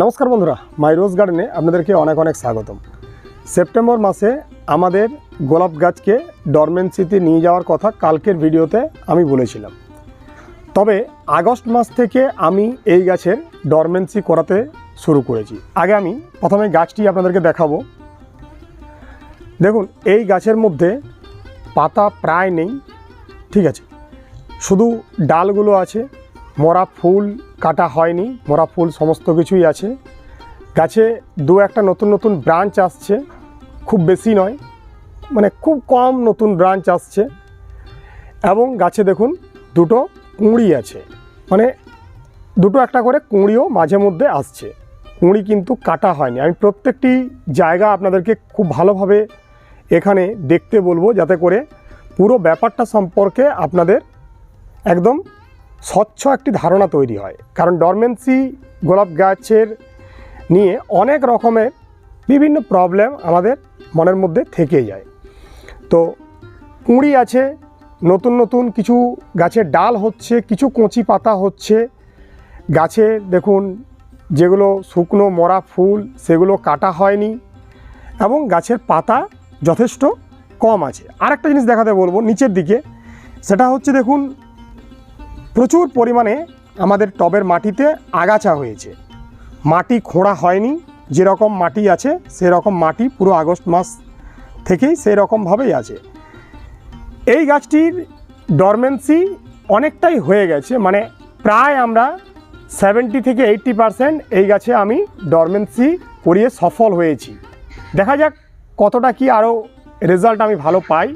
নমস্কার বন্ধুরা মাই রোজ গার্ডেনে আপনাদেরকে অনেক অনেক স্বাগতম। সেপ্টেম্বর মাসে আমাদের গোলাপ গাছকে ডরমেন্সিতে নিয়ে যাওয়ার কথা কালকের ভিডিওতে আমি বলেছিলাম। তবে আগস্ট মাস থেকে আমি এই গাছের ডরমেন্সি করাতে শুরু করেছি। আগে আমি প্রথমে গাছটি আপনাদেরকে দেখাবো। দেখুন, এই গাছের মধ্যে পাতা প্রায় নেই, ঠিক আছে? শুধু ডালগুলো আছে, মরা ফুল কাটা হয়নি, মরা ফুল সমস্ত কিছুই আছে। গাছে দু একটা নতুন নতুন ব্রাঞ্চ আসছে, খুব বেশি নয় মানে খুব কম নতুন ব্রাঞ্চ আসছে। এবং গাছে দেখুন, দুটো কুঁড়ি আছে মানে দুটো একটা করে কুঁড়িও মাঝে মধ্যে আসছে। কুঁড়ি কিন্তু কাটা হয়নি। আমি প্রত্যেকটি জায়গা আপনাদেরকে খুব ভালোভাবে এখানে দেখতে বলব, যাতে করে পুরো ব্যাপারটা সম্পর্কে আপনাদের একদম স্বচ্ছ একটি ধারণা তৈরি হয়। কারণ ডরমেন্সি গোলাপ গাছের নিয়ে অনেক রকমের বিভিন্ন প্রবলেম আমাদের মনের মধ্যে থেকে যায়। তো কুঁড়ি আছে, নতুন নতুন কিছু গাছের ডাল হচ্ছে, কিছু কচি পাতা হচ্ছে। গাছে দেখুন, যেগুলো শুকনো মরা ফুল, সেগুলো কাটা হয়নি এবং গাছের পাতা যথেষ্ট কম আছে। আরেকটা জিনিস দেখাতে বলব নিচের দিকে, সেটা হচ্ছে দেখুন প্রচুর পরিমাণে আমাদের টবের মাটিতে আগাছা হয়েছে। মাটি খোঁড়া হয়নি, যেরকম মাটি আছে, সেরকম মাটি পুরো আগস্ট মাস থেকেই সেই রকমভাবেই আছে। এই গাছটির ডরমেন্সি অনেকটাই হয়ে গেছে মানে প্রায় আমরা সেভেন্টি থেকে এইট্টি পারসেন্ট এই গাছে আমি ডরমেন্সি করিয়ে সফল হয়েছি। দেখা যাক কতটা কি আরও রেজাল্ট আমি ভালো পাই,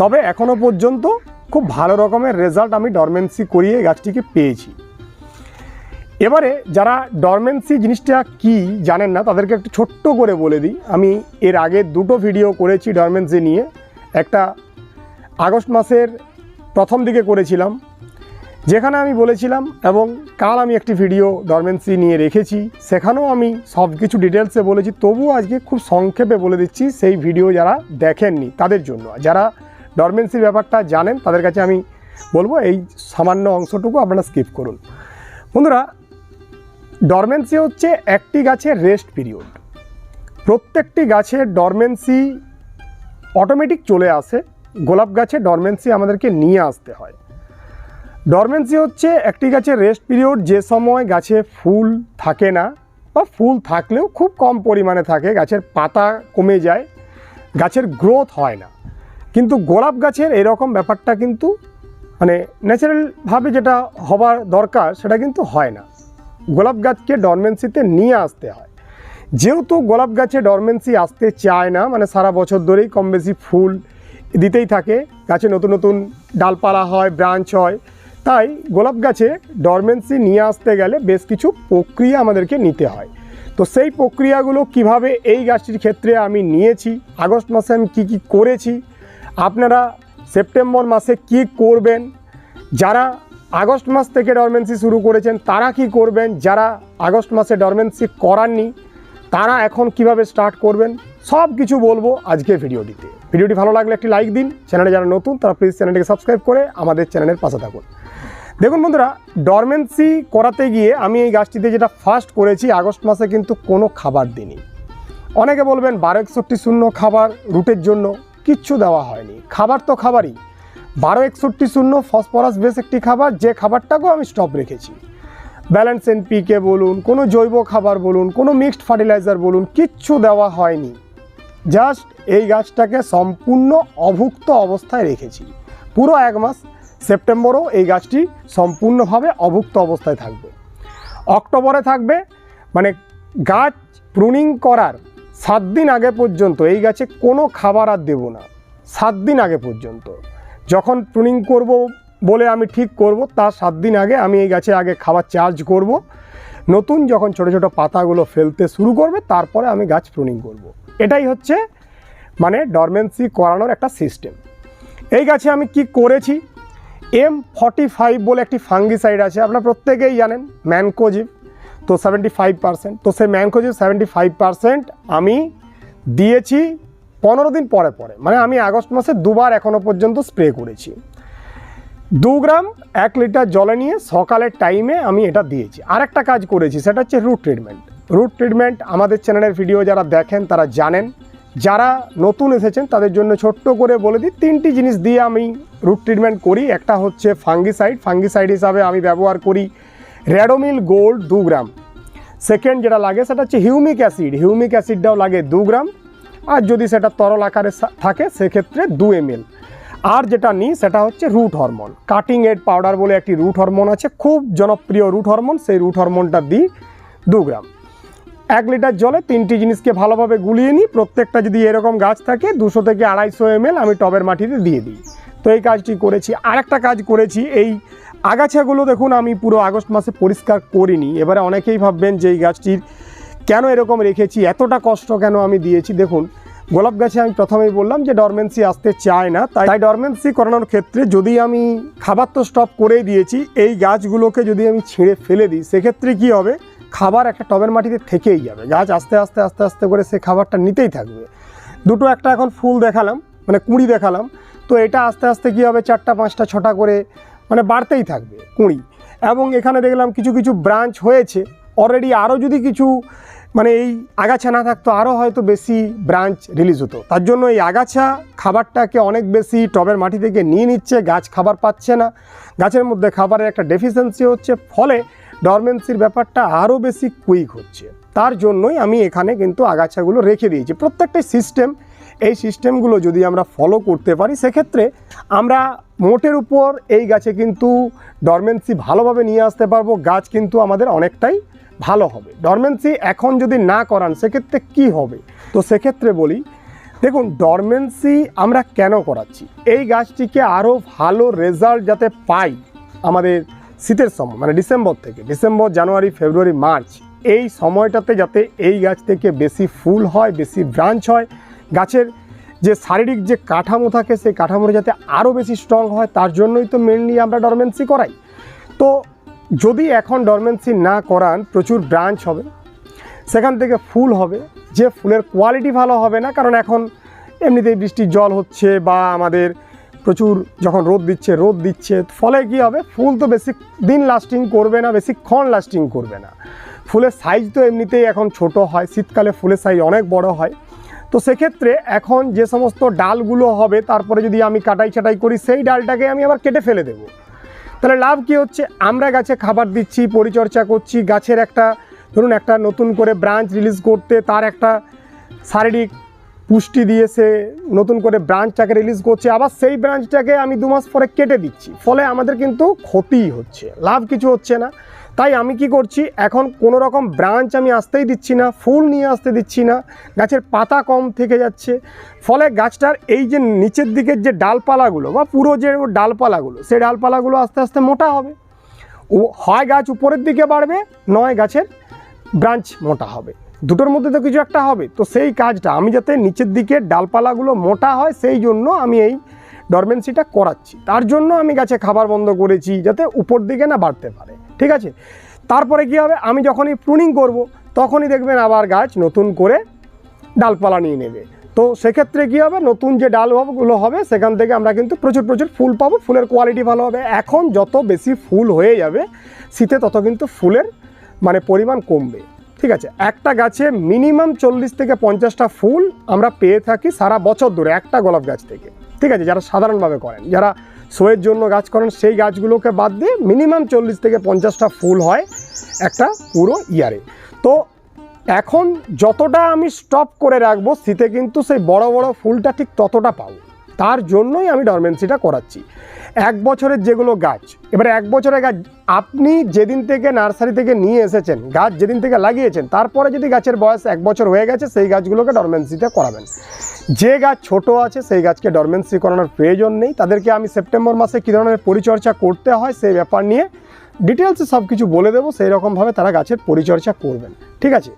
তবে এখনও পর্যন্ত খুব ভালো রকমের রেজাল্ট আমি ডরমেন্সি করিয়ে গাছটিকে পেয়েছি। এবারে যারা ডরমেন্সি জিনিসটা কি জানেন না, তাদেরকে একটু ছোট্ট করে বলে দিই। আমি এর আগে দুটো ভিডিও করেছি ডরমেন্সি নিয়ে। একটা আগস্ট মাসের প্রথম দিকে করেছিলাম, যেখানে আমি বলেছিলাম এবং কাল আমি একটি ভিডিও ডরমেন্সি নিয়ে রেখেছি। সেখানেও আমি সব কিছু ডিটেলসে বলেছি, তবুও আজকে খুব সংক্ষেপে বলে দিচ্ছি, সেই ভিডিও যারা দেখেননি তাদের জন্য। যারা ডরমেন্সির ব্যাপারটা জানেন, তাদের কাছে আমি বলব এই সামান্য অংশটুকু আপনারা স্কিপ করুন। বন্ধুরা ডরমেন্সি হচ্ছে একটি গাছের রেস্ট পিরিয়ড প্রত্যেকটি গাছের ডরমেন্সি অটোমেটিক চলে আসে, গোলাপ গাছে ডরমেন্সি আমাদেরকে নিয়ে আসতে হয়। ডরমেন্সি হচ্ছে একটি গাছের রেস্ট পিরিয়ড যে সময় গাছে ফুল থাকে না, বা ফুল থাকলেও খুব কম পরিমাণে থাকে, গাছের পাতা কমে যায়, গাছের গ্রোথ হয় না। কিন্তু গোলাপ গাছের এরকম ব্যাপারটা কিন্তু মানে ন্যাচারালভাবে যেটা হবার দরকার সেটা কিন্তু হয় না। গোলাপ গাছকে ডরমেন্সিতে নিয়ে আসতে হয়। যেহেতু গোলাপ গাছে ডরমেন্সি আসতে চায় না মানে সারা বছর ধরেই কম বেশি ফুল দিতেই থাকে, গাছে নতুন নতুন ডালপালা হয় ব্রাঞ্চ হয়, তাই গোলাপ গাছে ডরমেন্সি নিয়ে আসতে গেলে বেশ কিছু প্রক্রিয়া আমাদেরকে নিতে হয়। তো সেই প্রক্রিয়াগুলো কীভাবে এই গাছটির ক্ষেত্রে আমি নিয়েছি, আগস্ট মাসে আমি কী কী করেছি আপনারা সেপ্টেম্বর মাসে কি করবেন? যারা আগস্ট মাস থেকে ডরমেন্সি শুরু করেছেন, তারা কি করবেন? যারা আগস্ট মাসে ডরমেন্সি করাননি, তারা এখন কীভাবে স্টার্ট করবেন? সব কিছু বলব আজকে ভিডিওটিতে। ভিডিওটি ভালো লাগলে একটি লাইক দিন। চ্যানেলে যারা নতুন, তারা প্লিজ চ্যানেলটিকে সাবস্ক্রাইব করে আমাদের চ্যানেলের পাশে থাকুন। দেখুন বন্ধুরা ডরমেন্সি করাতে গিয়ে আমি এই গাছটিতে যেটা ফার্স্ট করেছি, আগস্ট মাসে কিন্তু কোনো খাবার দিইনি। অনেকে বলবেন বারো একষট্টি শূন্য খাবার রুটের জন্য। কিচ্ছু দেওয়া হয়নি। খাবার তো খাবারই। বারো একষট্টি শূন্য ফসফরাস বেস একটি খাবার, যে খাবারটাকেও আমি স্টপ রেখেছি। ব্যালেন্স এন পিকে বলুন, কোনো জৈব খাবার বলুন, কোনো মিক্সড ফার্টিলাইজার বলুন, কিচ্ছু দেওয়া হয়নি। জাস্ট এই গাছটাকে সম্পূর্ণ অভুক্ত অবস্থায় রেখেছি। পুরো এক মাস, সেপ্টেম্বরও এই গাছটি সম্পূর্ণভাবে অভুক্ত অবস্থায় থাকবে। অক্টোবরে থাকবে মানে গাছ প্রুনিং করার সাত দিন আগে পর্যন্ত এই গাছে কোনো খাবার আর দেবো না। সাত দিন আগে পর্যন্ত। যখন প্রুনিং করব বলে আমি ঠিক করব, তার সাত দিন আগে আমি এই গাছে আগে খাবার চার্জ করব। নতুন যখন ছোটো ছোটো পাতাগুলো ফেলতে শুরু করবে, তারপরে আমি গাছ প্রুনিং করব। এটাই হচ্ছে মানে ডরমেন্সি করানোর একটা সিস্টেম এই গাছে আমি কি করেছি? এম ফর্টি ফাইভ বলে একটি ফাঙ্গিসাইড আছে, আপনারা প্রত্যেকেই জানেন ম্যানকোজিভ তো সেভেন্টি ফাইভ পার্সেন্ট তো সেই ম্যানকোজিভ সেভেন্টি ফাইভ পার্সেন্ট আমি দিয়েছি পনেরো দিন পরে পরে। মানে আমি আগস্ট মাসে দুবার এখনও পর্যন্ত স্প্রে করেছি। দু গ্রাম, এক লিটার জলে নিয়ে সকালের টাইমে আমি এটা দিয়েছি। আর একটা কাজ করেছি, সেটা হচ্ছে রুট ট্রিটমেন্ট রুট ট্রিটমেন্ট আমাদের চ্যানেলের ভিডিও যারা দেখেন, তারা জানেন। যারা নতুন এসেছেন, তাদের জন্য ছোট্ট করে বলে দিই, তিনটি জিনিস দিয়ে আমি রুট ট্রিটমেন্ট করি। একটা হচ্ছে ফাঙ্গিসাইড ফাঙ্গিসাইড হিসাবে আমি ব্যবহার করি। র্যাডোমিল গোল্ড দু গ্রাম। সেকেন্ড যেটা লাগে সেটা হচ্ছে হিউমিক অ্যাসিড। হিউমিক অ্যাসিডটাও লাগে দু গ্রাম। আর যদি সেটা তরল আকারে থাকে, সেক্ষেত্রে দু এমএল। আর যেটা নিই, সেটা হচ্ছে root hormone. Cutting aid powder বলে একটি রুট হরমোন আছে, খুব জনপ্রিয় রুট হরমোন, সেই রুট হরমোনটা দিই দু গ্রাম। এক লিটার জলে তিনটি জিনিসকে ভালোভাবে গুলিয়ে নিই। প্রত্যেকটা যদি এরকম গাছ থাকে, দুশো থেকে আড়াইশো এমএল আমি টবের মাটিতে দিয়ে দিই। তো এই কাজটি করেছি। আরেকটা কাজ করেছি, এই আগাছাগুলো দেখুন, আমি পুরো আগস্ট মাসে পরিষ্কার করিনি। এবারে অনেকেই ভাববেন যে এই গাছটির কেন এরকম রেখেছি, এতটা কষ্ট কেন আমি দিয়েছি? দেখুন, গোলাপ গাছে আমি প্রথমেই বললাম যে ডরমেন্সি আসতে চায় না, তাই তাই ডরমেন্সি করানোর ক্ষেত্রে যদি আমি খাবার তো স্টপ করেই দিয়েছি, এই গাছগুলোকে যদি আমি ছিঁড়ে ফেলে দিই, সেক্ষেত্রে কি হবে? খাবার একটা টবের মাটিতে থেকেই যাবে। গাছ আস্তে আস্তে আস্তে আস্তে করে সে খাবারটা নিতেই থাকবে। দুটো একটা এখন ফুল দেখালাম মানে কুঁড়ি দেখালাম, তো এটা আস্তে আস্তে কী হবে? চারটা, পাঁচটা, ছটা করে মানে বাড়তেই থাকবে কুঁড়ি। এবং এখানে দেখলাম কিছু কিছু ব্রাঞ্চ হয়েছে। অলরেডি আরও যদি কিছু মানে এই আগাছা না থাকতো আরও হয়তো বেশি ব্রাঞ্চ রিলিজ হতো। তার জন্য এই আগাছা খাবারটাকে অনেক বেশি টবের মাটি থেকে নিয়ে নিচ্ছে, গাছ খাবার পাচ্ছে না। গাছের মধ্যে খাবারের একটা ডেফিসিয়েন্সি হচ্ছে, ফলে ডরমেন্সির ব্যাপারটা আরও বেশি কুইক হচ্ছে। তার জন্যই আমি এখানে কিন্তু আগাছাগুলো রেখে দিয়েছি। প্রত্যেকটা সিস্টেম এই সিস্টেমগুলো যদি আমরা ফলো করতে পারি, সেক্ষেত্রে আমরা মোটের উপর এই গাছে কিন্তু ডরমেন্সি ভালোভাবে নিয়ে আসতে পারব, গাছ কিন্তু আমাদের অনেকটাই ভালো হবে। ডরমেন্সি এখন যদি না করান, সেক্ষেত্রে কি হবে? তো সেক্ষেত্রে বলি, দেখুন ডরমেন্সি আমরা কেন করাচ্ছি? এই গাছটিকে আরও ভালো রেজাল্ট যাতে পাই আমাদের শীতের সময় মানে ডিসেম্বর থেকে, ডিসেম্বর, জানুয়ারি, ফেব্রুয়ারি, মার্চ, এই সময়টাতে যাতে এই গাছ থেকে বেশি ফুল হয়, বেশি ব্রাঞ্চ হয় গাছের যে শারীরিক যে কাঠামো থাকে, সেই কাঠামোটা যাতে আরও বেশি স্ট্রং হয়, তার জন্যই তো মেনলি আমরা ডরমেন্সি করাই। তো যদি এখন ডরমেন্সি না করান, প্রচুর ব্রাঞ্চ হবে, সেখান থেকে ফুল হবে, যে ফুলের কোয়ালিটি ভালো হবে না, কারণ এখন এমনিতেই বৃষ্টির জল হচ্ছে বা আমাদের প্রচুর যখন রোদ দিচ্ছে রোদ দিচ্ছে, ফলে কি হবে? ফুল তো বেশি দিন লাস্টিং করবে না বেশিক্ষণ লাস্টিং করবে না। ফুলের সাইজ তো এমনিতেই এখন ছোট হয়, শীতকালে ফুলের সাইজ অনেক বড় হয়। তো সেক্ষেত্রে এখন যে সমস্ত ডালগুলো হবে, তারপরে যদি আমি কাটাই ছাটাই করি, সেই ডালটাকে আমি আবার কেটে ফেলে দেবো। তাহলে লাভ কি হচ্ছে? আমরা গাছে খাবার দিচ্ছি, পরিচর্যা করছি, গাছের একটা, ধরুন একটা নতুন করে ব্রাঞ্চ রিলিজ করতে তার একটা শারীরিক পুষ্টি দিয়ে সে নতুন করে ব্রাঞ্চটাকে রিলিজ করছে, আবার সেই ব্রাঞ্চটাকে আমি দু মাস পরে কেটে দিচ্ছি। ফলে আমাদের কিন্তু ক্ষতিই হচ্ছে, লাভ কিছু হচ্ছে না। তাই আমি কি করছি? এখন কোনো রকম ব্রাঞ্চ আমি আসতেই দিচ্ছি না, ফুল নিয়ে আসতে দিচ্ছি না, গাছের পাতা কম থেকে যাচ্ছে। ফলে গাছটার এই যে নিচের দিকের যে ডালপালাগুলো বা পুরো যে ডালপালাগুলো সেই ডালপালাগুলো আস্তে আস্তে মোটা হবে। ও হয় গাছ উপরের দিকে বাড়বে, নয় গাছের ব্রাঞ্চ মোটা হবে। দুটোর মধ্যে তো কিছু একটা হবে। তো সেই কাজটা আমি যাতে নিচের দিকে ডালপালাগুলো মোটা হয়, সেই জন্য আমি এই ডরমেন্সিটা করাচ্ছি। তার জন্য আমি গাছে খাবার বন্ধ করেছি, যাতে উপর দিকে না বাড়তে পারে। ঠিক আছে? তারপরে কি হবে? আমি যখনই প্রুনিং করব, তখনই দেখবেন আবার গাছ নতুন করে ডালপালা নিয়ে নেবে। তো সেক্ষেত্রে কী হবে? নতুন যে ডালগুলো হবে, সেখান থেকে আমরা কিন্তু প্রচুর প্রচুর ফুল পাবো। ফুলের কোয়ালিটি ভালো হবে। এখন যত বেশি ফুল হয়ে যাবে, শীতে তত কিন্তু ফুলের মানে পরিমাণ কমবে। ঠিক আছে? একটা গাছে মিনিমাম চল্লিশ থেকে পঞ্চাশটা ফুল আমরা পেয়ে থাকি সারা বছর ধরে, একটা গোলাপ গাছ থেকে। ঠিক আছে? যারা সাধারণভাবে করেন, যারা শোয়ের জন্য গাছ করেন, সেই গাছগুলোকে বাদ দিয়ে মিনিমাম চল্লিশ থেকে পঞ্চাশটা ফুল হয় একটা পুরো ইয়ারে। তো এখন যতটা আমি স্টপ করে রাখব, শীতে কিন্তু সেই বড় বড় ফুলটা ঠিক ততটা পাবো। তার জন্যই আমি ডরমেন্সিটা করাচ্ছি। এক বছরের যেগুলো গাছ, এবারে এক বছরের গাছ, আপনি যেদিন থেকে নার্সারি থেকে নিয়ে এসেছেন, গাছ যেদিন থেকে লাগিয়েছেন, তারপরে যদি গাছের বয়স এক বছর হয়ে গেছে, সেই গাছগুলোকে ডরমেন্সিটা করাবেন। যে গাছ ছোট আছে, সেই গাছকে ডরমেন্সি করানোর প্রয়োজন নেই। তাদেরকে আমি সেপ্টেম্বর মাসে কী ধরনের পরিচর্যা করতে হয়, সেই ব্যাপার নিয়ে ডিটেলসে সব কিছু বলে দেবো, সেই রকমভাবে তারা গাছের পরিচর্যা করবেন। ঠিক আছে?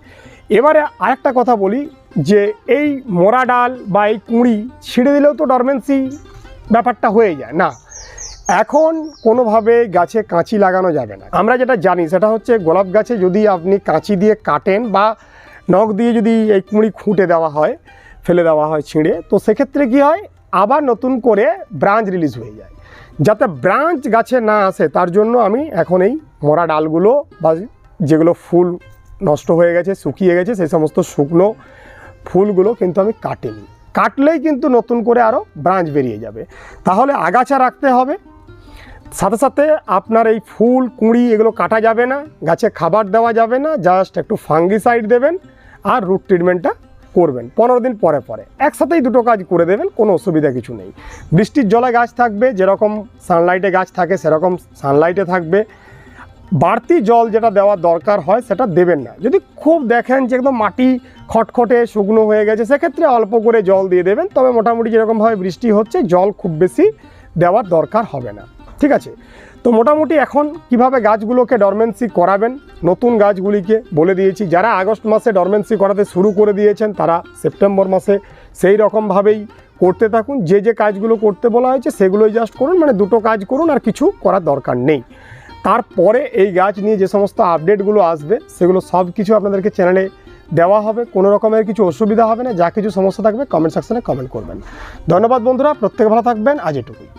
এবারে আরেকটা কথা বলি, যে এই মোরা ডাল বা এই কুঁড়ি ছিঁড়ে দিলেও তো ডরমেন্সি ব্যাপারটা হয়ে যায়। না, এখন কোনোভাবে গাছে কাঁচি লাগানো যাবে না। আমরা যেটা জানি, সেটা হচ্ছে গোলাপ গাছে যদি আপনি কাঁচি দিয়ে কাটেন বা নখ দিয়ে যদি এই কুঁড়ি খুঁটে দেওয়া হয় ফেলে দেওয়া হয় ছিঁড়ে, তো সেক্ষেত্রে কি হয়? আবার নতুন করে ব্রাঞ্চ রিলিজ হয়ে যায়। যাতে ব্রাঞ্চ গাছে না আসে, তার জন্য আমি এখন এই মরা ডালগুলো বা যেগুলো ফুল নষ্ট হয়ে গেছে, শুকিয়ে গেছে সেই সমস্ত শুকনো ফুলগুলো কিন্তু আমি কাটিনি। কাটলেই কিন্তু নতুন করে আরও ব্রাঞ্চ বেরিয়ে যাবে। তাহলে আগাছা রাখতে হবে। সাথে সাথে আপনার এই ফুল, কুঁড়ি এগুলো কাটা যাবে না, গাছে খাবার দেওয়া যাবে না, জাস্ট একটু ফাঙ্গিসাইড দেবেন, আর রুট ট্রিটমেন্টটা করবেন পনেরো দিন পরে পরে। একসাথেই দুটো কাজ করে দেবেন, কোনো অসুবিধা কিছু নেই। বৃষ্টির জলে গাছ থাকবে, যেরকম সানলাইটে গাছ থাকে, সেরকম সানলাইটে থাকবে। বাড়তি জল যেটা দেওয়ার দরকার হয়, সেটা দেবেন না। যদি খুব দেখেন যে একদম মাটি খটখটে, শুকনো হয়ে গেছে, সেক্ষেত্রে অল্প করে জল দিয়ে দেবেন। তবে মোটামুটি যেরকমভাবে বৃষ্টি হচ্ছে, জল খুব বেশি দেওয়ার দরকার হবে না। ঠিক আছে? তো মোটামুটি এখন কীভাবে গাছগুলোকে ডরমেন্সি করাবেন? নতুন গাছগুলিকে বলে দিয়েছি, যারা আগস্ট মাসে ডরমেন্সি করাতে শুরু করে দিয়েছেন, তারা সেপ্টেম্বর মাসে সেই রকমভাবেই করতে থাকুন। যে যে কাজগুলো করতে বলা হয়েছে, সেগুলোই জাস্ট করুন মানে দুটো কাজ করুন আর কিছু করার দরকার নেই। তারপরে এই গাছ নিয়ে যে সমস্ত আপডেটগুলো আসবে, সেগুলো সব কিছু আপনাদেরকে চ্যানেলে দেওয়া হবে। কোনো রকমের কিছু অসুবিধা হবে না, যা কিছু সমস্যা থাকবে কমেন্ট সেকশানে কমেন্ট করবেন। ধন্যবাদ বন্ধুরা, প্রত্যেকে ভালো থাকবেন, আজ এটুকুই।